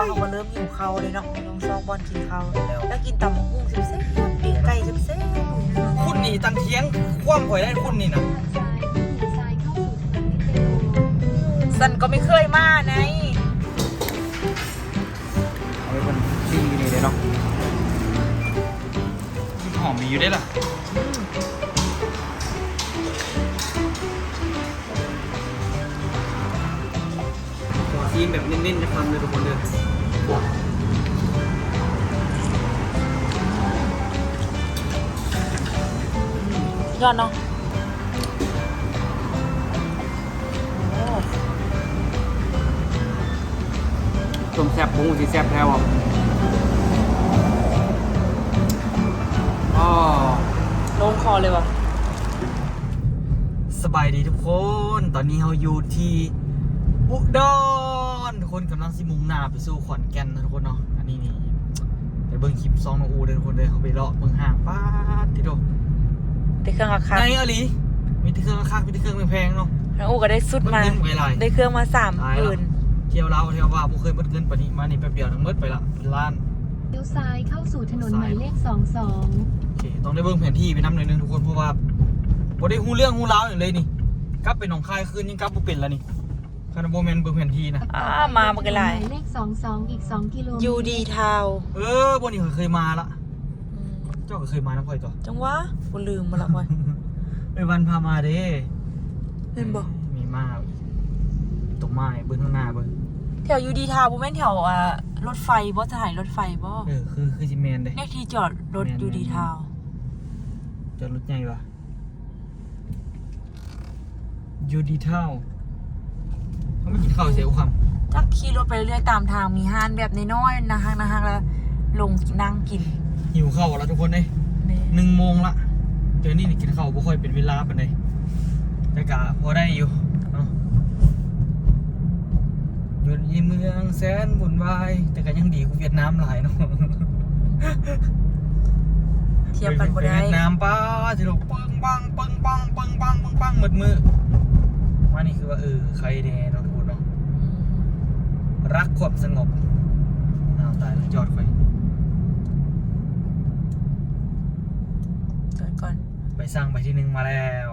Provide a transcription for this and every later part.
ว่าเขาก็เริ่มหิวข้าวเลยเนาะน้องซองบอลกินข้าวแล้วกินตำบักหุ่งซิบเซ่บปีกไก่ซิบเซ่บคุณนี่ตันเทียงคว่ำข่อยได้คุณนี่นะสันก็ไม่เคยมาไงเอาไว้คนดีนี่เลยเนาะหอมมีอยู่ได้ล่ะขอซีมแบบเน้นๆจะทำเลยทุกคนเด้อ ยอดเนาะโอ้ต้มแซ่บปุ้งสีแซ่บแท้วอะอ๋อลงคอเลยว่ะ สบายดีทุกคน ตอนนี้เราอยู่ที่ อุดรทุกคนกำลังสิมุงหน้าไปสู่ขอนแก่นนะทุกคนเนาะอันนี้นี่ไปเบิ่งคลิปซองน้องอูเด้อทุกคนเด้อเขาไปเลาะเบิ่งห่างป้าที่โดได้เครื่องราคาในอลีมีที่เครื่องราคามีที่เครื่องแพงๆเนาะน้องอูก็ได้สุดมา เงินไปหลายได้เครื่องมาสามหมื่นเที่ยวเราวเที่ยวว่าบ่เคยเบิดเงินปนี้มานี่แป๊บเดียวทั้งหมดไปละเป็นล้านเลี้ยวซ้ายเข้าสู่ถนนหมายเลข22โอเคต้องได้เบิ่งแผนที่ไปน้ำหน่อยนึงทุกคนเพราะว่าบ่ได้ฮู้เรื่องฮู้ราวอย่างเลยนี่กลับไปหนองคายคืนยังกลับบ่เป็นแล้วนี่ คานาโบแมนเบิ่งแผนที่นะอ่ามาเมื่อกี้ไรหมายเลข22อีก2กิโลเมตรยูดีทาวเออบ่นี่ข้อยเคยมาละเจ้าก็เคยมาน้ำข่อยตัวจังวะกูลืมมาละว่ะไปวันพามาเด้เห็นบ่มีมาตรงมาไอ้เบิ่งข้างหน้าเบิ่งแถวยูดีทาวบ่แม่นแถวอ่ารถไฟบ่สถานีรถไฟบ่เออคือคือสิแมนเด้เลขที่จอดรถแม่นยูดีแม่นทาวจอดรถใหญ่ปะยูดีเท่า เขาไม่กินข้าวเสียอุคำจักขี่รถไปเรื่อยๆตามทางมีห้านแบบน้อยๆนะฮะนะฮะแล้วลงนั่งกินหิวข้าวแล้วทุกคนเอ้ยนี่หนึ่งโมงละเดี๋ยวนี้นี่กินข้าวบ่ค่อยเป็นเวลาปานใดแต่กะพอได้อยู่เนาะอยู่ในเมืองแสนวุ่นวายแต่ก็ยังดีกว่าเวียดนามหลายเนาะเทียบกันบ่ได้ปเวียดนามป้าที่เราปึ้งปังปึ้งปังปึ้งปังปึ้งปังหมดมือว่านี่คือว่าเออใครแน่เนาะทุกคนเนาะ รักความสงบอ้าวตายแล้วจอดไปจอดก่อน ไปสร้างไปที่หนึ่งมาแล้ว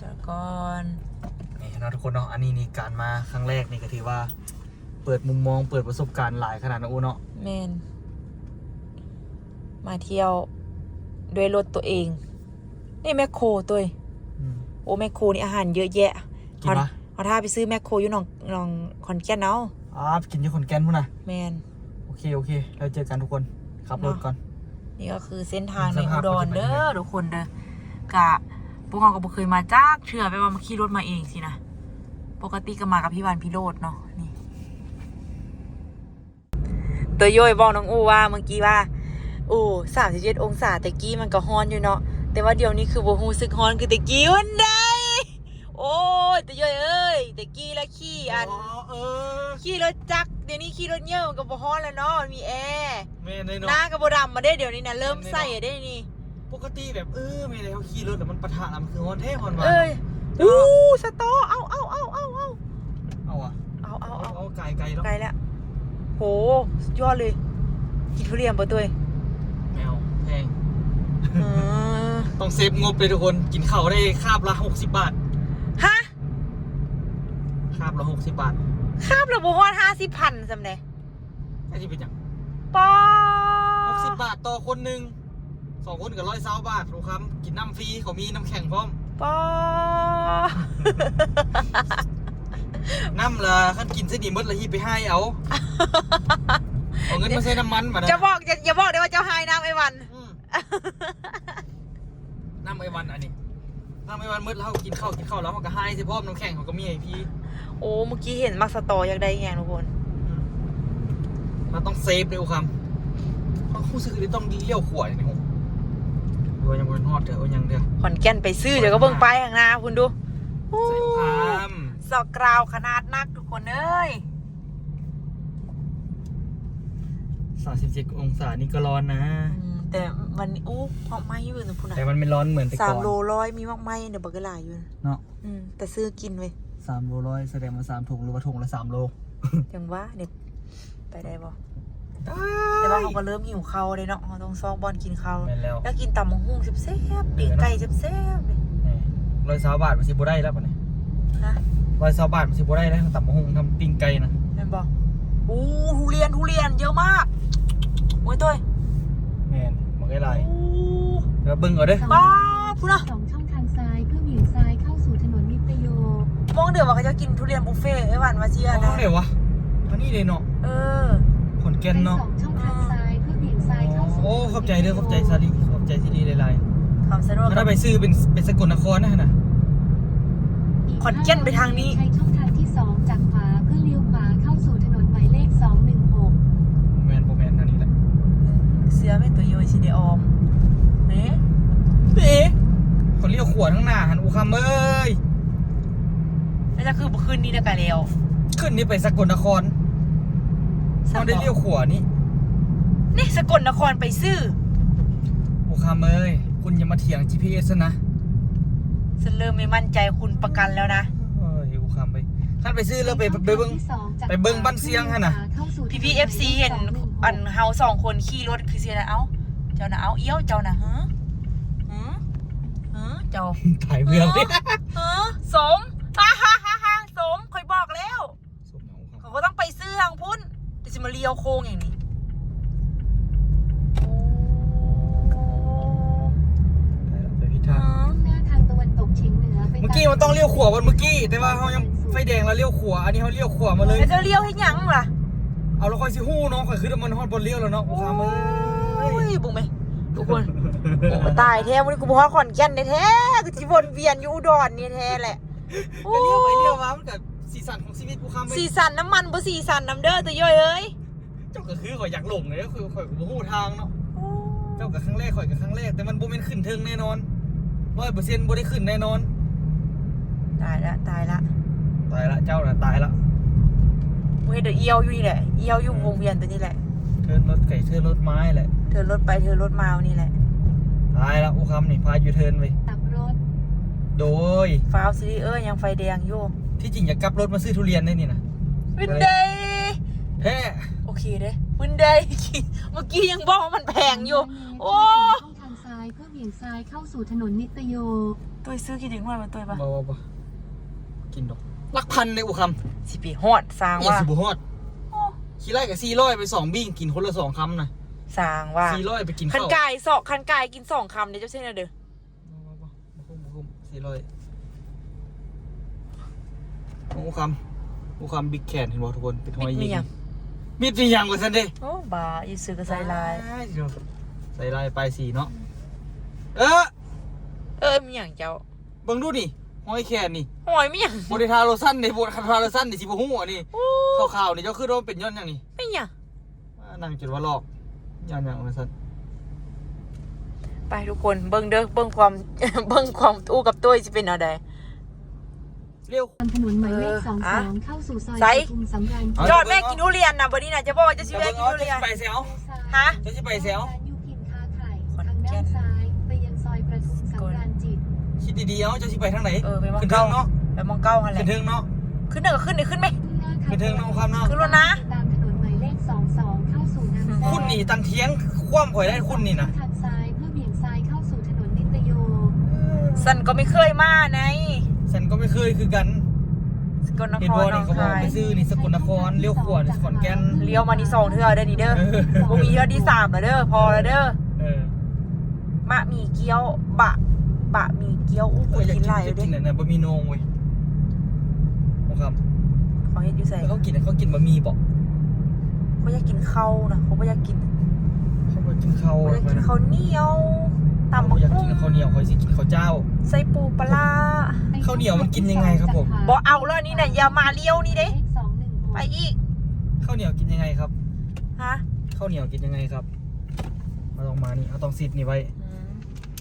จอดก่อนนี่นะทุกคนเนาะอันนี้นี่การมาครั้งแรกนี่ก็ถือว่า เปิดมุมมองเปิดประสบการณ์หลายขนาดนะอูเนาะแมนมาเที่ยวด้วยรถตัวเอง นี่แมคโครตัวเองอืมโอ้แมคโครนี่อาหารเยอะแยะกินปะ เอาถ้าไปซื้อแมคโครอยู่หนองหนองคอนแก่นเอาอ้าวกินที่คนแก่นพุ่นนะแมน โอเค โอเค เราเจอกันทุกคนขับรถก่อน นี่ก็คือเส้นทางในสอุภาพดรปัจจุบันเด้นี้อทุกคนเด้อกะพวกเราก็บ่เคยมาจากเชื่อไปว่ามาขี่รถมาเองสินะปกติก็มากับพี่วันพี่โรดเนาะนี่ ตัวโย่อยบอกน้องอูว่าเมื่อกี้ว่าโอ้สามสิบเจ็ดองศาแต่กี้มันก็ฮ้อนอยู่เนาะแต่ว่าเดี๋ยวนี้คือบ่ฮู้สึกฮ้อนคือแต่กี้วันใด โอ้ยตัวโย่อยเอ้ยแต่กี้ละขี่อัน อ๋อเออขี่รถจักรเดี๋ยวนี้ขี่รถเยอะมันก็บ่ฮ้อนแล้วเนาะมันมีแอร์แม่นเลยหเนาะ น้าก็บ่ดำมาได้เดี๋ยวนี้นะเริ่มใส่ได้นี่ ปกติแบบเออไม่ได้เขาขี่รถแต่มันปะทะแล้วมันคือฮอนเท่ฮอนหวานเอ้ยอู้สตอเอาเอาเอาเอาเอาเอาอะเอาเอาเอาเอาเอาไกลไกลๆเนาะไกลแล้วโหสุดยอดเลยกินทุเรียนปะตัวเองแมวแพงอืมต้องเซฟงบเลยทุกคนกินข้าวได้คาบละ60 บาท ฮะคาบละ60บาทคาบระบบฮอดห้าสิบพันสำเน่ไอ้ที่เป็นอย่างป้า60บาทต่อคนหนึ่งสองคนกับร้อยเาบาทรู้ครับกินน้ำฟรีเขามีน้ำแข็งพร้อมป้าน้ำละขั้นกินเส้นดีมดละฮีไปให้เอาเอาเงินมาใช้น้ำมันมาจะบอกจะอย่าบอกได้ว่าเจ้าไฮน้ำไอ้วันอืมน้ำไอวันอันนี้ น้ำไอวันมืดแล้วเขากินข้าวกินข้าวแล้วเขาก็ให้สิพร้อมน้ำแข็งเขาก็มีไอพี่โอ้เมื่อกี้เห็นมักสตออยากได้แฮงทุกคนอืมมันต้องเซฟเลยครับเพราะคู่ซื้อเลยต้องเลี้ยวขวดนี่ผมโอ้ยยังบนฮอดเถอะโอ้ยยังเถอะขอนแก่นไปซื้อเดี๋ยวก็เบิ่งไปข้างหน้าคุณดูโอ้ใส่ความสอกกราวขนาดนักทุกคนเอ้ยสามสิบเจ็ดองศานี่ก็ร้อนนะอืม แต่วันนี้อู้มากไม้อยู่นะคุณนะแต่มันไม่ร้อนเหมือนแต่สาก่มอนโลร้อยมีมากไม้เดี๋ยวบักกะหลายอยู่นะเนาะอืมแต่ซื้อกินเว้ยสามโลร้อยแสดงมาสามถุงหรือว่าถุงละสามโลอย่างว่าเดี๋ยวไปได้บ่ได้แต่ว่าเขาก็เริ่มหิวข้าวเลยเนาะเขาต้องซอกบอลกินข้าวแม่นแล้ว แล้วกินตำมะฮุ่งแซ่บๆปีกไก่แซ่บๆเลยนี่ร้อยสาวบาทมันสิบ่ได้แล้วปะเนี่ยนะร้อยสาวบาทมันสิบ่ได้แล้วตับมะฮุงทำปิ้งไก่นะแม่นบอกอู้ทุเรียนทุเรียนเยอะมากโอ้ยตัว แม่น มันก็ไรแล้วเบิ่งเอาเด้อป้าพูดนะสองช่องทางซ้ายเพื่อเบี่ยงซ้ายเข้าสู่ถนนนิตโยมองเดือว่าเขาจะกินทุเรียนบุฟเฟ่ต์ไอ้หวานมาเชียนะทางไหนวะทางนี้เลยเนาะเออ ขอนแก่นเนาะสองช่องทางซ้ายเพื่อเบี่ยงซ้ายเข้าสู่โอ้ขอบใจเด้อขอบใจซาลีขอบใจที่ดีหลายคำสะดวก ๆถ้าไปซื้อเป็นเป็นสกลนครนะน่ะ ขอนแก่นไปทางนี้ ใช้ช่อง สือเป็นตัวโยยชิเดออมเอ๊ะเอ๊ะคนเลี้ยวขวดข้างหน้าหันอูคำเอ้ยแล้วจะคือบุคืนนี้เดียวกันแล้วขึ้นนี่ไปสกลนครเขาได้เลี้ยวขวานี่นี่สกลนครไปซื้ออูคำเอ้ยคุณอย่ามาเถียง GPS ซะนะฉันเริ่มไม่มั่นใจคุณประกันแล้วนะเอ้ยอูคำไปท่านไปซื้อแล้วไปไปเบิ่งไปเบิ่งบ้านเสียงหั่นน่ะพี่พีเอฟซีเห็น อันเฮาสองคนขี่รถคือเสียนะเอ้า เจ้านะเอ้าเอี้ยวเจ้านะฮะฮะฮะเจ้าถ่ายเมืองดิฮะสมฮ่าฮ่าฮ่าฮ่าสมคอยบอกแล้วสมเอาครับเขาก็ต้องไปซื้อทางพุ่นแต่จะมาเลี้ยวโค้งอย่างนี้โอ้ไปแล้วไปพิธาฮะหน้าทางตะวันตกเฉียงเหนือไปเมื่อกี้มันต้องเลี้ยวขวาวันเมื่อกี้ แต่ว่าเขายังไฟแดงแล้วเลี้ยวขวาอันนี้เขาเลี้ยวขวามาเลย แล้วจะเลี้ยวให้หยังล่ะ เอาแล้วค่อยสิฮู้เนาะค่อยคือมันฮอดบนเลี้ยวแล้วเนาะอูคำเอ้โอ้ยยบุ้งไหมทุกคนโอ้ตายแท้วันนี้กูบอกว่าขอนแก่นแท้ๆกูจะวนเวียนอยู่อุดรนี่แท้แหละโอ้ก็เลี้ยวไปเลี้ยวมามันกับสีสันของชีวิตอูคำไปสีสันน้ำมันบ่สีสันน้ำเด้อตัวย่อยเอ้ยเจ้าก็คือข่อยอยากหลงเลยก็คือข่อยก็บ่ฮู้ทางเนาะเจ้ากับครั้งแรกข่อยกับครั้งแรกแต่มันบ่แม่นขึ้นเทิงแน่นอนร้อยเปอร์เซ็นต์บ่ได้ขึ้นแน่นอน ตายละตายละตายละเจ้าน่ะตายละกู เห็นเดี๋ยวเอียวอยู่นี่แหละเอียวอยู่วงเวียนตัวนี้แหละ เทิร์นรถไก่เทิร์นรถไม้แหละเธอรถไปเธอรถมาวันนี้แหละตายละอูคำนี่พาอยู่เทิร์นไปตับรถโดย ฟ้าวซีรีเอ้ยยังไฟแดงอยู่ที่จริงอยากกลับรถมาซื้อทุเรียนได้นี่นะวินเดย์แท้โอเคเด้วินเดย์เมื่อกี้ยังบอกว่ามันแพงอยู่ โอ้ช่องทางซ้ายเพื่อเบี่ยงซ้ายเข้าสู่ถนนนิตโย ตัวซื้อกี่ถึงว่ามันตัวปะบ่บ่บ่กินดอก หลักพันเลยอูคำสิปีฮอดสร้างอย่าว่าสิบ่ฮอดขี่ไล่กับ400ไปสองบิ้งกินคนละสองคำนะสร้างว่า400ไปกินคันข้าวกายสอกคันกายกินสองคำเดี๋ยวเจ้าเช่นนะเด้อบ่บ่บ่คุ้มบ่คุ้ม400อูคำอูคำบิ๊กแคนเห็นบ่ทุกคนเป็นหอยมียิงหยังมีดมีหยังกว่าซั่นเด้โอ้บาอีซื้อกระใส่ลาย ใส่ลายปลายสีเนาะเออเออมีหยังเจ้าเบิ่งดูนี่ ห้อยแขนนี่หอยมีหยังบริทาโลสั้นนี่บริทาโลสั้นนี่สิบ่ฮู้อะนี่โอ้ขาวๆนี่เจ้าคือโดนเป็นย้อนหยังนี่ไม่หยังอ่านั่งจุดว่าลอกย้อนหยังว่าซั่นไปทุกคนเบิ่งเด้อเบิ่งความเบิ่งความตู้กับตุ้ยจะเป็นอะไรเร็วตามถนนหมายเลขเออสองอะสองเข้าสู่ซอยไซปทุมสำราญเอายอดแม่กินทุเรียนนะวันนี้นะจะบอกว่าจะชิเดี๋ยวแม่เบิ่งกินเอาทุจะเรียนสิไปแซวฮะจะสิไปแซว ดดีๆเอาจะสิไปทางไหนเออไปมองขึ้นเทิเก้างเนาะไปมองเก้ากันแหขึ้ละนเทิงเนาะ ขึ้นหนึ่งก็ขึ้นเลยขึ้นไหมขึ้นเทิงเนาะความเนาะ ขึ้นรถนะ ตามถนนหมายเลขสองสองเข้าสู่น้ำแซ่คุณนี่ตังเทียงคว่ำข่อยได้คุณนี่นะทางซ้ายเพื่อเบี่ยงซ้ายเข้าสู่ถนนนิตโย สันก็ไม่เคยมาในฉันก็ไม่เคยคือกันสกลนเห็นคบ่รหนนี่องเขาบอกคายไปซื้อนี่สกลนครเลี้ยวขวานี่ขอนแก่น เลี้ยวมานี่สองเทื่อเด้อนี่เด้อเออ บ่มีเทื่อที่สามแล้วเด้อพอแล้วเด้อเออ มะหมี่เกี๊ยวบะ บะหมี่เกี๊ยวอู้เอหูออยากกินกินหลายอยากเด้กินอันนั้นบะหมี่โหนงเว้ยโอ้ครับเขาเฮ็ดอยู่ใส่แล้วเขากินเขากินบะหมี่บอกเขาอยากกินข้าวนะเขาบ่อยากกินเขาไปกินข้าวเขาอยากกินข้าวเหนียวตำเขาบักอยากหุ่กินงข้าวเหนียวเขาสิกินข้าวเจ้า ใส่ปูปลาร้าข้าวเหนียวมันกินยังไงครับผมบ่เอาแล้วนี่น่ะอย่ามาเลี้ยวนี่เด้เลขสองหนึ่งหกไปอีกข้าวเหนียวกินยังไงครับฮะข้าวเหนียวกินยังไงครับเอาต้องมานี่เอาต้องซิดนี่ไว้อืม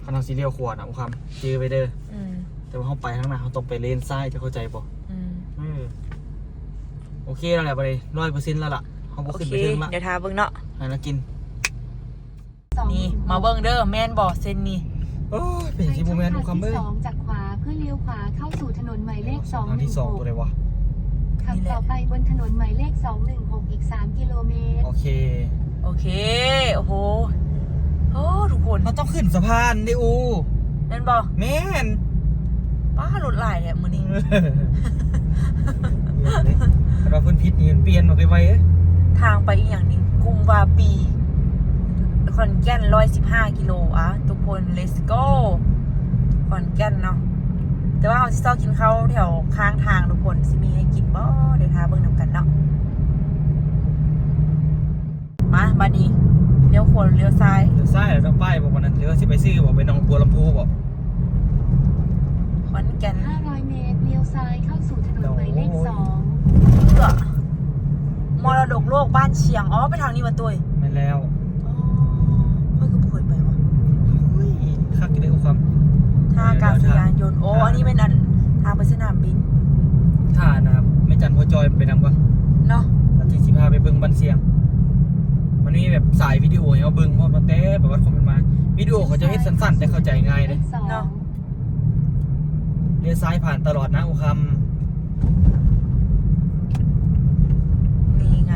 ขนมซีเรียลขวดนะอุคำจือไปเด้ออืมแต่ว่าเขาไปข้างหน้าเขาต้องไปเลนซ้ายจะเข้าใจป่ะอืมเออโอเคแล้วแหละไปเลยร้อยเปอร์เซ็นต์แล้วล่ะเขาบอกโอขึ้นเคไปถึงละเดี๋ยวทาเบิ่งเนาะให้เรากินสองหนี่งหกมาเบิ่งเด้อแม่นบ่เส้นนี่โอ้ยเป็นที่โมเมนต์อุคำเบ้ยที่สองจากขวาเพื่อเลี้ยวขวาเข้าสู่ถนนหมายเลขสองทางที่สองตัวเลยวะขับนี่แหต่อละไปบนถนนหมายเลข216อีก3กิโลเมตร โอเค โอเค โอ้โห โอ้ทุกคนเราต้องขึ้นสะพานดิอูนั่นบอกแม่นป้ารถหลายเนี่ยมือนี้แต่ว่าเพื้นพิษนี่มันเปลี่ยนออกไปไวเอ้ยทางไปอีกอย่างหนี้กุมวาปีขอนแก่นร้อยสิบห้ากิโลอะทุกคน let's go ขอนแก่นเนาะแต่ว่าเราจะต้องกินข้าวแถวข้างทางทุกคนสิมีให้กินบ่เดี๋ยวท้าเบิ่งนำกันเนาะมาบัดนี้ เลี้ยวขวาหรือเลี้ยวซ้าย เลี้ยวซ้ายแล้วต้องป้ายบอกวันนั้นเลี้ยวสิไปซื้อบอกไปหนองบัวลำพูบอกขอนแก่น500 เมตร เลี้ยวซ้ายเข้าสู่ถนนหมายเลข2เพื่อมรดกโลกบ้านเชียง อ๋อ ไปทางนี้มาตุ้ยไม่แล้วอ๋อเฮ้ยก็เคยไปวะอุ้ยคักกินได้อุความท่าอากาศยานยนต์ โอ้ อันนี้เป็นอันทางไปสนามบินท่านะครับไม่จันหัวจอยไปนำวะเนาะแล้วที่สิพาไปเบิ่งบันเสียง มันมีแบบสายวิดีโอให้เราเบิ่งเพราะมันแต่แบบว่าคนมันมาวิดีโอเขาจะเฮ็ดสั้นๆ แต่เข้าใจง่ายเลยเนาะ เลี้ยวซ้ายผ่านตลอดนะอุคนี่ไง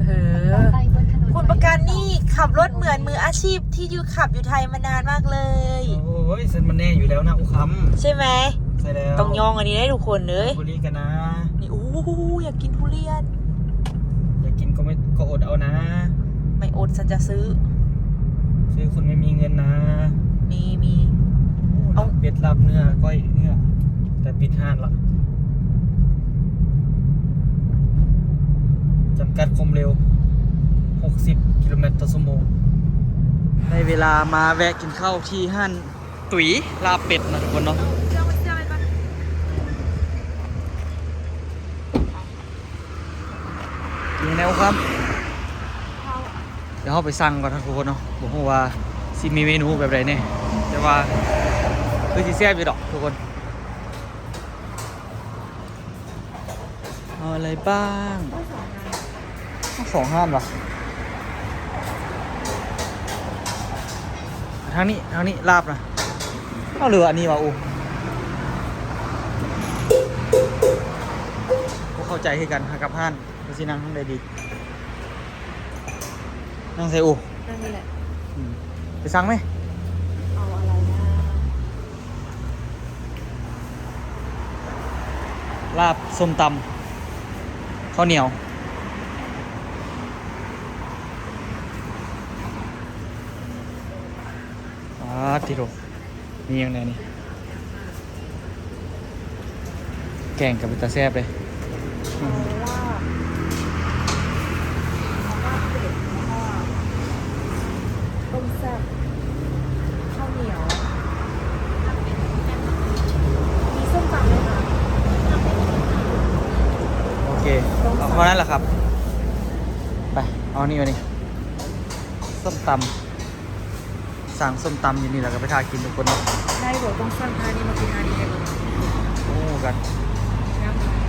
เอต่ออ ไปบนถนนคุณประกันนี่ขับรถเหมือนมืออาชีพที่อยู่ขับอยู่ไทยมานานมากเลยำโอ้ยเส้นมันแน่อยู่แล้วนะอุคใช่ไหมำใช่แล้วต้องยองอันนี้ได้ทุกคนเลย บุรีกันนะ นี่อู้อยากกินทุเรียนอยา กกินก็ไม่ก็อดเอานะ ไม่อดฉันจะซื้อ ซื้อคุณไม่มีเงินนะ มีมีเอาเอาเป็ดลาบเนื้อก้อยเนื้อแต่ปิดห้างละจำกัดความเร็ว 60 กิโลเมตรต่อชั่วโมงในเวลามาแวะกินข้าวที่ห้านตุ๋ยลาบเป็ดนะทุกคนเนาะ นแนวครับ เดี๋ยวเราไปสั่งก่อนทุกคนเนาะบอกว่าสิมีเมนูแบบไรเนี่ยแต่ว่าคือสิแซ่บอยู่ดอกทุกคนเอาอะไรบ้างเอาสองห้านเหรอทางนี้ทางนี้ลาบนะเอาเหลืออันนี้วะอูเข้าใจให้กันหากับห้าน ก็สินั่งทางใดดี นั่งใส่อูนั่นนี่แหละ อืมไปสั่งไหมเอาอะไรนะ ลาบส้มตำข้าวเหนียว อ่าติโรมีอย่างไรนี่ แกงกับตาแซบเลยอืม ต้มแซ่บข้าวเหนียว มีส้มตำไหมคะ โอเคเอาเท่านั้นแหละครับ ไป เอา นี่มานี่ส้มตำสั่งส้มตำอยู่นี่แล้วก็ไปทากินทุกคนเนาะได้บอกต้องสั่งทานี้มากินทานี้ได้เลยโอ้กันน้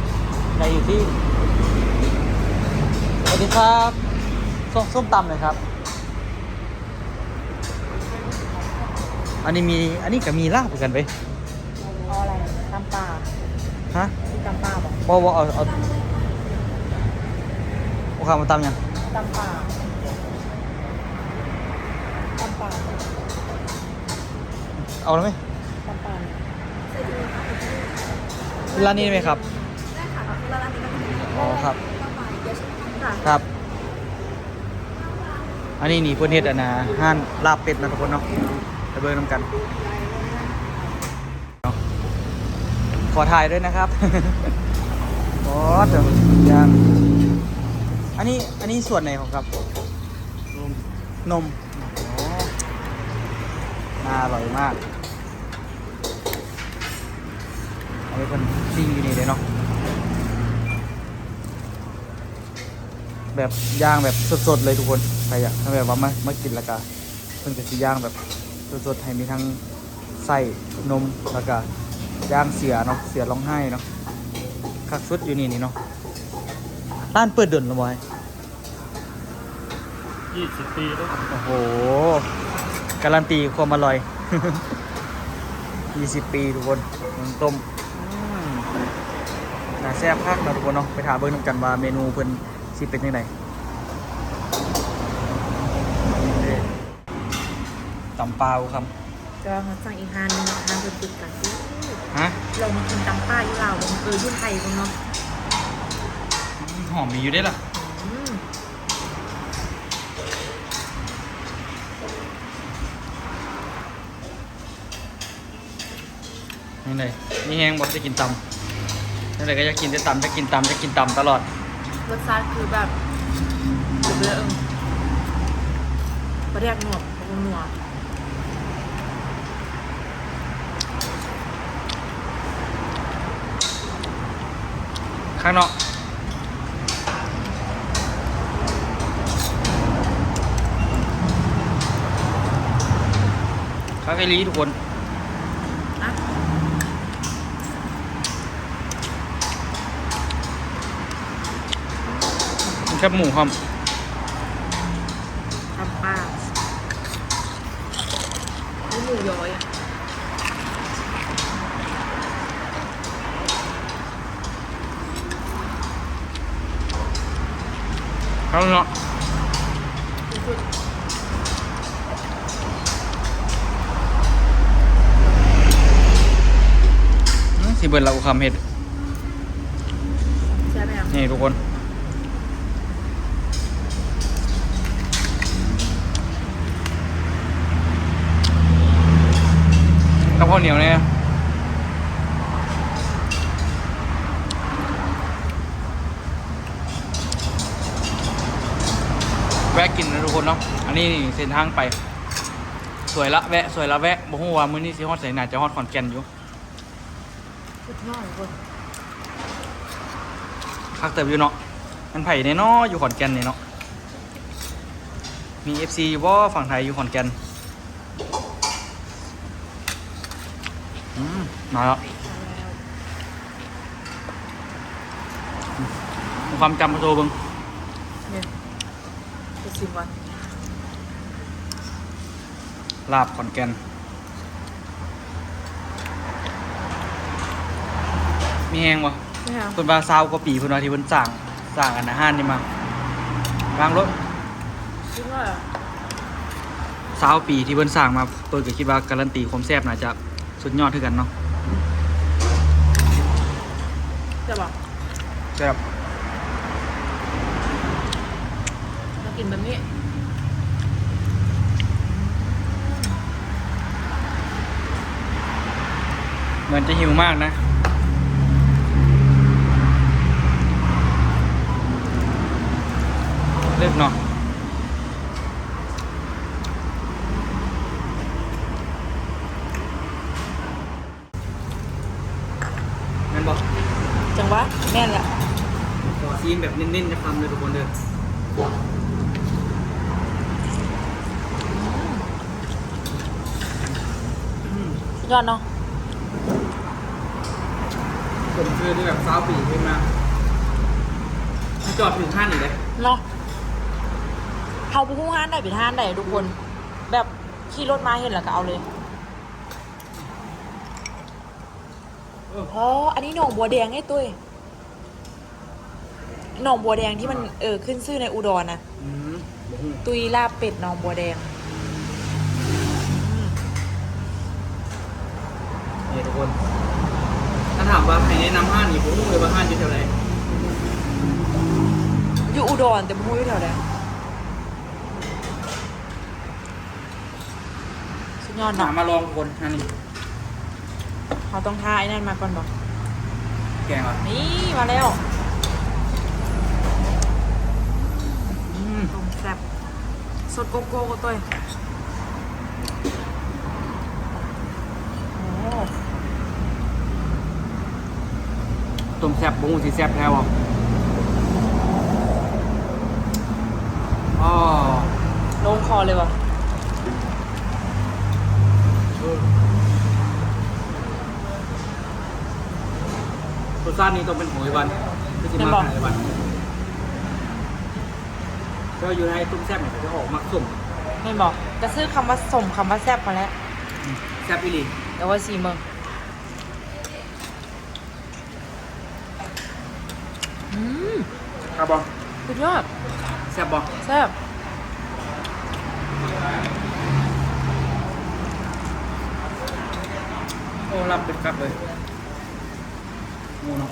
ำในอยู่ที่สวัสดีครับส้มส้มตำเลยครับ อันนี้มีอันนี้ก็มีลาบเหมือนกันไปเอาอะไรตำปลาฮะมีตำปลาบอกบ่บ่เอาเอาโอ้ข้าวมาตำยัง ตำปลาตำปลาเอาแล้วไหมตำปลาร้านนี้ไหมครับ ได้ค่ะแล้วร้านนี้ก็มีอ๋อครับตำปลาเยอะค่ะครับ อันนี้นี่เพื่อนเฮ็ดอันนะห้านลาบเป็ดนะทุกคนเนาะไปเบิ่งนำกันเนาะขอถ่ายด้วยนะครับโอ้เดี๋ยวย่าง อันนี้อันนี้ส่วนไหนของครับ นมอ๋อน่าอร่อยมากเอาไปคนซิ่งอยู่นี่เลยเนาะแบบย่างแบบสดๆเลยทุกคนใครอยากถ้าแบบว่ามามากินแล้วก็เพิ่นก็สิย่างแบบสดๆให้มีทั้งไส้นมแล้วก็ย่างเสือเนาะเสือร้องไห้เนาะคักสุดอยู่นี่นี่เนาะ ร้านเปิดเดือนละบ่อยยี่สิบปีแล้วโอ้โห การันตีความอร่อย 20 ปีทุกคนมันต้มอืมแซ่บคักนะทุกคนเนาะไปถามเบิ่งนำกันว่าเมนูเพิ่นสิเป็นยังไงตำปลาครับก็มาสั่งอีกฮานหนึงฮานเพิ่นติดกันอู้ฮะเรามากินตำป้าอยู่ลาวเออยุ่นไทยกันเนาะ หอมมีอยู่ได้ล่ะอืมนี่เลยนี่แห้งบอกจะกินตำนี่เลยก็จะกินจะตำจะกินตำจะกินตำตลอด รสชาติคือแบบสุดเลยเอิงประเดียกหนวดประหนวดข้างนอก ข้างไอรีทุกคนอะมันแคบหมูครับตำป้านี่หมูย้อยอะข้างนอกำเห็ดใช่ไหมอะนี่ทุกคนข้าวข้าวเหนียวเนี่ยแวะกินนะทุกคนเนาะ อันนี้เส้นทางไป สวยละแวะ สวยละแวะบอกว่ามื้อนี้สิฮอดใส่นาจะฮอดขอนแก่นอยู่ สุดยอดเลยคักเติบอยู่เนาะมันไผ่ในเนาะอยู่ขอนแก่นนี่เนาะมี FC อยู่บ่ฝั่งไทยอยู่ขอนแก่นอืมมาแล้วความจำมาโทรเบิ่งเนี่ยจะชิมก่อนลาบขอนแก่น มีแหงบ่นี่ค่ะเพิ่นว่าซาวกว่าปีเพิ่นว่าที่เพิ่นสร้างสร้างอันอาหารนี่มาล้างรถคิดว่าสาวปีที่เพิ่นสร้างมาเปิดก็คิดว่าการันตีความแซ่บน่าจะสุดยอดคือกันเนาะจะบอกแซ่บมากินแบบนี้เหมือนจะหิวมากนะ เลิกเนาะแม่นบอกจังหวะแน่นแหละขอซีนแบบเน้นๆจะทำเลยทุกคนเด้อสุดยอดเนาะผมคือที่แบบสาวปีขึ้นมาจอดถึงท่านอีกเลยเนาะ เขาไปหุ้งห้านได้ไปท่านได้ทุกคน แบบขี่รถมาเห็นแล้วก็เอาเลยเอออ๋ออันนี้หนองบัวแดงไอ้ตุ้ยหนองบัวแดงที่มันเออขึ้นชื่อในอุดรนะอืมบ่ฮู้ตุยลาบเป็ดหนองบัวแดงอืมนี่ทุกคน ถ้าถามว่าใครแนะนำห้านนี่ผมรู้เลยว่าห้านอยู่แถวไหนอยู่อุดรแต่ไม่รู้อยู่แถวไหนสุด ยอดหาเนาะมาลองทุกคนห้านนี่เขาต้องทาไอ้นั่นมาก่อนบอกแกงอะนี่มาแล้วอืมต้มแซ่บสดโกโก้ก็ตัวโอ้ต้มแซ่บบุ้งสีแซ่บแท้วอะอ๋อลงคอเลยว่ะ รสชาตินี้ต้องเป็นของไอ้วันที่จะมาขายไอ้วันก็อยู่ในต้มแซ่บเนี่ยจะออกมักสุ่มไม่บอกจะซื้อคำว่าสมคำว่าแซ่บมาแล้วแซ่บอีหลีแต่ว่าสีเมืองอืมครับบอสุดยอดแซ่บบอแซ่บโอ้รับเป็นครับเลยโง่เนาะ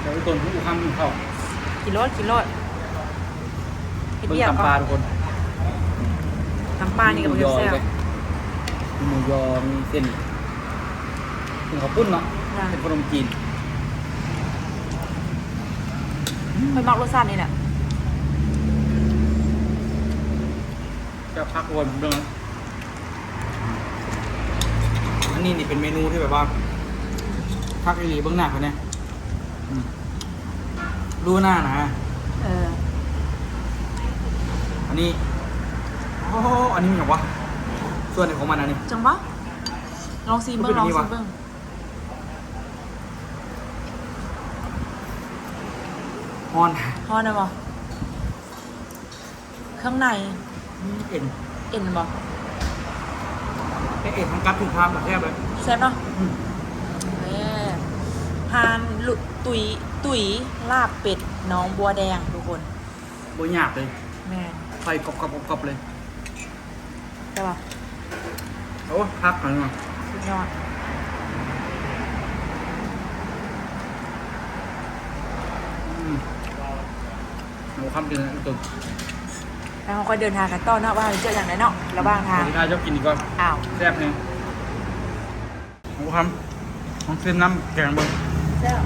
เดี๋ยวไอ้ ต้นผู้ข้ามอยู่เข้ากินรสกินรสกินเบิ่งเบียร์ตำปลาทุกคนตำปลานี่ก็มีเป็นหมูยอแซ่บ เลยมีหมูยอมีเส้นเป็นข้าวปุ้นเนาะจ้ะ เป็นขนมจีนไม่มักรสชาตินี่แหละจะพักวนเรื่องนั้นอันนี้นี่เป็นเมนูที่แบบว่าพักอีหลีเบื้องหน้าเขาเนี่ยอืม รู้หน้านะเออ อันนี้โอ้โหอันนี้มันอย่างวะ ส่วนไหนของมันอันนี้ จังวะลองซีเบิ้งเป็นลอัอนงนี้ซีวะเบิ้งฮอนฮอนได้บ่เครื่องในเอ็นเอ็นบ่เอ็นทำกัดถูกทามแบบแทบเลยแซ่บเนาะ อืม แหมพานลุ ตุยตุยลาบเป็ดน้องบัวแดงทุกคนโบหยาบเลยแม่นไฟกรอบกรอบกรอบเลยใช่ป่ะโอ้พักหน่อยมาสุดยอดอืมหนูคำเดือนนะตัวแล้วเขาก็เดินทางกันต่อเนาะว่าเราเจออย่างไรเนาะระหว่างทางที่ข้าชอบกินดีกว่าอ้าว แซ่บเลยหนูคำต้องเส้นน้ำแกงเบิ้งแซ่บ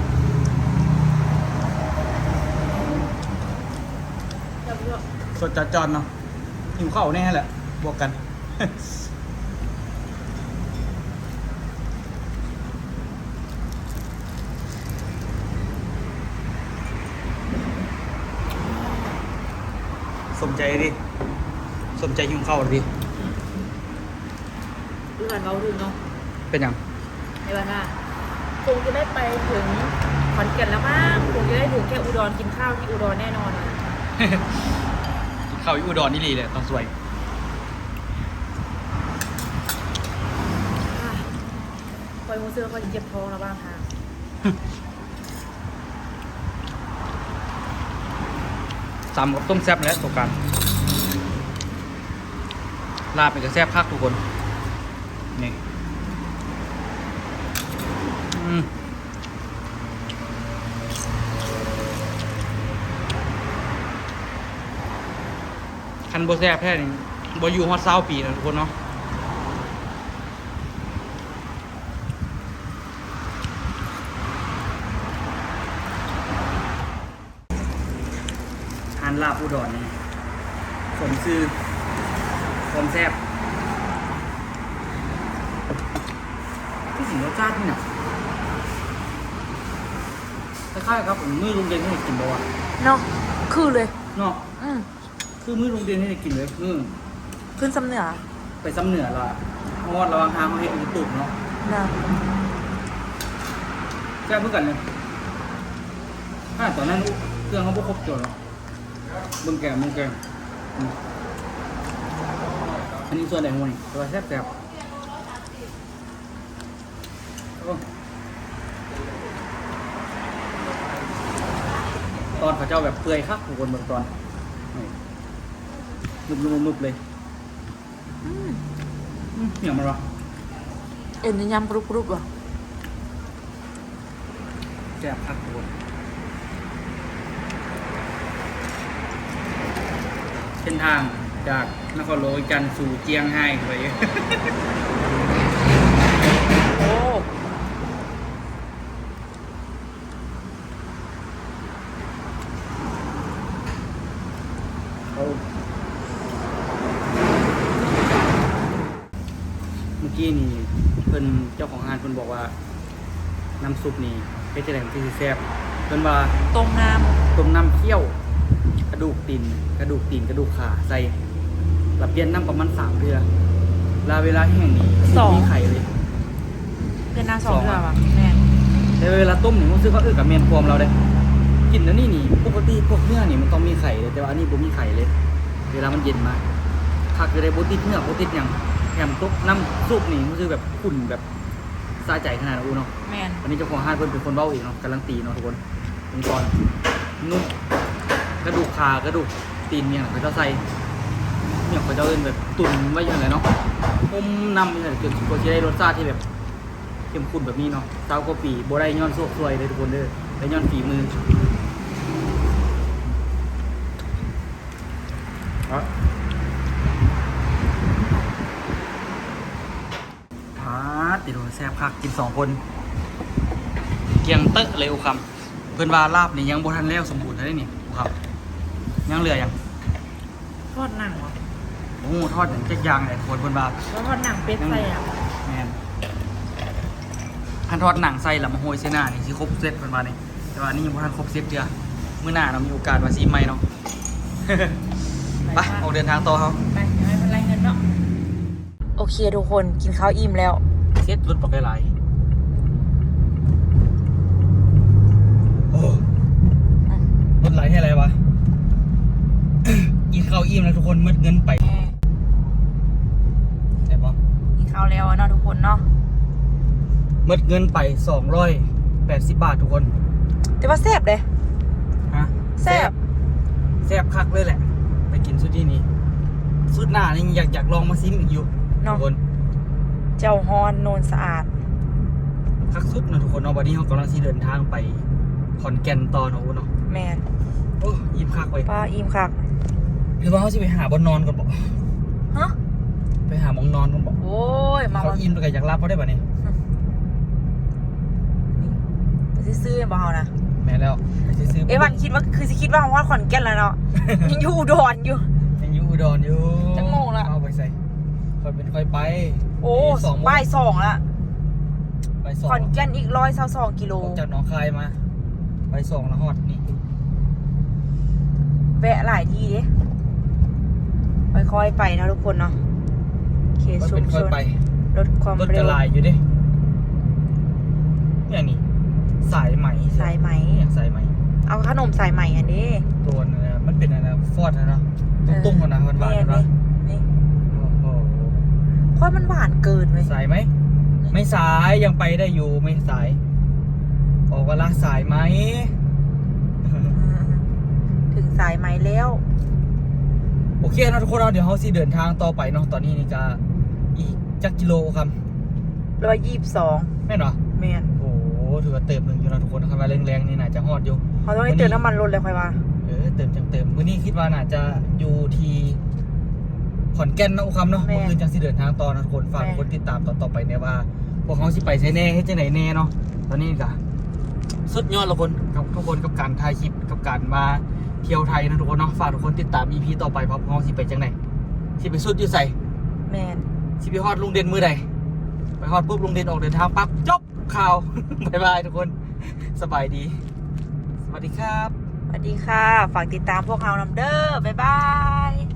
แซ่บเยอะ สดจัดจอนเนาะหิวข้าวแน่แหละบวกกันสมใจดิสมใจหิวข้าวดิดูกันเราดูเนาะเป็นยังในวันหน้าคงจะได้ไปถึงขอนแก่นแล้วมั้งคงจะได้ถึงแค่อุดรกินข้าวที่อุดรแน่นอนอะ กินข้าวอยู่อุดรนี่ลีเลยต้องสวยอะคอยมูเซอร์คอยเจ็บท้องแล้วบ้างค่ะตำกับต้มแซ่บและตกกันลาบเป็นกระแซ่บคักทุกคนนี่ นโบแซ่บแค่นี้บอยู่ฮอดเศร้าปีนะทุกคนเนาะทานลาบอุดรนี่สมซื้อความแซ่บที่สิงรสชาตินี่เนี่ยคล้ายๆครับผมมือลุงเดนให้กินบ่วะเนาะคือเลย เนาะอืม คือมือลุงเดนให้กินเลยมือขึ้นสำเหนือไปซ้ำเหนือละงอดระวังทางเขาเห็นอยู่ตุกเนาะนะแซ่บเพื่อกันเลยถ้าตอนนั้นเครื่องเขาบ่ครบจดเนาะเบิ่งแกงเบิ่งแกงอืมอันนี้ส่วนไหนของมันนี่ตัวแซ่บแซ่บโอ้ตอนเขาเจ้าแบบเปื่อยครับทุกคนเบิ่งตอนนี่ นุบๆๆๆเลยเหนียวมันวะเอ็นยำกรุบกรุบวะแซ่บครักตัวเส้นทางจากนครหลวงจันทร์สู่เจียงไฮ้ไป โอ้ เขาเมื่อกี้นี่เพิ่นเจ้าของงานเพิ่นบอกว่า น้ำซุปนี่เป็นจะแหล่งที่สิแซ่บเพิ่นว่าต้มน้ต้มน้ำเคี่ยว กระดูกตีนกระดูกตีนกระดูกขาใส่แล้วเปลี่ยนน้ำประมาณสามเดือนลาเวลาแห้งนี่มีไข่เลยำเป็นน้ำสองเกลือว่ะแม่นแต่เวลาต้มนี่รู้สึกว่าเออกับเมียนความเราเด้กินแล้วนี่นี่ปกติพวกเนื้อนี่มันต้องมีไข่เลยแต่ว่าอันนี้บ่มีไข่เลย เวลามันเย็นมากคักจะได้บ่ติดเนื้อบ่ติดหยังแถมตุกน้ำซุปนี่รู้สึกแบบขุ่นแบบ ซาใจขนาดนั้นอูเนาะแมนวันนี้เจ้าของห้างเพิ่นเป็นคนเบ้าเองเนาะการันตีเนาะทุกคนตรงก่อนนุ่มกระดูกขากระดูกตีนเนี่ยเขาจะใส่เนี่ยเขาจะเอิ้นแบบตุนไว้อย่างไรเนาะอมนำอย่างไรจนกว่าจะได้รสชาติที่แบบเข้มข้นแบบนี้เนาะเจ้ากว่าปีโบได้ย้อนโซกซวยเลยทุกคนเด้อได้ย้อนฝีมือครับพาดติดโดน แซ่บคักกินสองคน เกียงเตอะเลยอุคำเพื่อนว่าลาบนี่ยังบ่ทันแล้วสมบูรณ์เลยนี่อุคำยังเหลือยังทอดหนังเหรอโอ้ทอดอย่างจักอยางเลยคนเพื่อนว่าแล้วทอดหนังเป็ดใส่อะแม่นพันทอดหนังใส่ละมาโหยเสหนานี่สิครบเซตเพื่อนว่านี่แต่ว่านี่ยังบ่ทันครบเซตเดือเมื่อหน้าเรามีโอกาสมาซีใหม่เนาะไปออกเดินทางต่อเขาไปให้มันไรเงินเนาะโอเคทุกคนกินข้าวอิ่มแล้ว เซตรถปักได้หลายโอ้รถไหลให้อะไรวะ อีกข้าวอิ่มแล้วทุกคนมืดเงินไปใช่ปะกินข้าวแล้วเนาะทุกคนเนาะหมดเงินไปสองร้อยแปดสิบบาททุกคน แต่ว่าแซ่บเลยฮะแซ่บแซ่บคักเลยแหละ ไปกินสุดที่นี้สุดหน้านี่อยากอยากลองมาซิมอีกอยู่ทุเนาะกคน เจ้าฮอนโนนสะอาด คักสุดเนาะทุกคนเนาะวันนี้เรากำลังที่เดินทางไปขอนแก่นต่อเนาะเนาะแมนโอ้ยิ้มคักไปป้าอิ่มคักหรือว่าเขาจะไปหาบนนอนก่อนบอกฮะไปหาหมองนอนก่อนบอกโอ้ยมาเขาวันอิ่มแล้วก็อยากรับเขาได้ป่ะนี่ไปซื้อๆบ่เฮานะแม่แล้วไปซื้อๆเอ้วันคิดว่าคือสิคิดว่าว่าขอนแก่นแล้วเนาะยังอยู่อุดรอยู่ยังอยู่อุดรอยู่จังโมงละ เอาไปใส่ ค่อยเป็นค่อยไปโอ้สองโมงบ่ายสองละไปสองขอนแก่นอีกร้อยเศร้าสองกิโลออกจากหนองคายมา ไปสองแล้วฮอดนี่แวะหลายที่ดิค่อยๆไปนะทุกคนเนาะเขตค่อยชุเป็มนชค่อยนไปลดความรถเร็จะวลายอยู่ดิเนี่ยนี่สายไหมสายไหมเนี่ยสายไหมเอาขนมสายใหม่อันนี้ตัวเนื้อมันเป็นอะไรฟอดนะเนาะเออตุ้มๆกันนะมันหวานนี่ๆนะนี่โอ้โห เพราะมันหวานเกินเลยสายไหม ไม่สายยังไปได้อยู่ไม่สายออกเวลาสายไหม ถึงสายไหมแล้ว โอเคนะทุกคนเราเดี๋ยวเขาสิเดินทางต่อไปเนาะตอนนี้นี่ก็อีกจักกิโลครับร้อยยี่สิบสองแม่นเหรอแมนโอ้โหถือว่าเติมหนึ่งอยู่นะทุกคนนะครับว่าแรงๆนี่น่าจะฮอดอยู่เขาต้องให้เติมน้ำมันรถเลยค่อยว่าเออเติมจังเติมมื้อนี้คิดว่าน่าจะอยู่ที่ข อนแก่นเนาะคำเนาะแม่ เมื่อคืนจังสิเดินทางต่อนะทุกคนฝากแม่คนติดตามต่อๆไปเนี่ยว่า พวกเขาสิไปใช้แน่ให้จังไหนแน่เนาะตอนนี้ก็สุดยอดละคนกับทุกคนกับการถ่ายคลิปกับการมาเที่ยวไทยนะทุกคนเนาะฝากทุกคนติดตาม EP ต่อไปเพราะพวกเขาสิไปจังไหนสิไปสุดอยู่ใส่แมนสิไปฮอดลุงเด่นมือใดไปฮอดปุ๊บลุงเด่นออกเดินทางปั๊บจบข่าว บ๊ายบายทุกคนสบายดี สวัสดีครับ สวัสดีค่ะ ฝากติดตามพวกเรานำเด้อบ๊ายบาย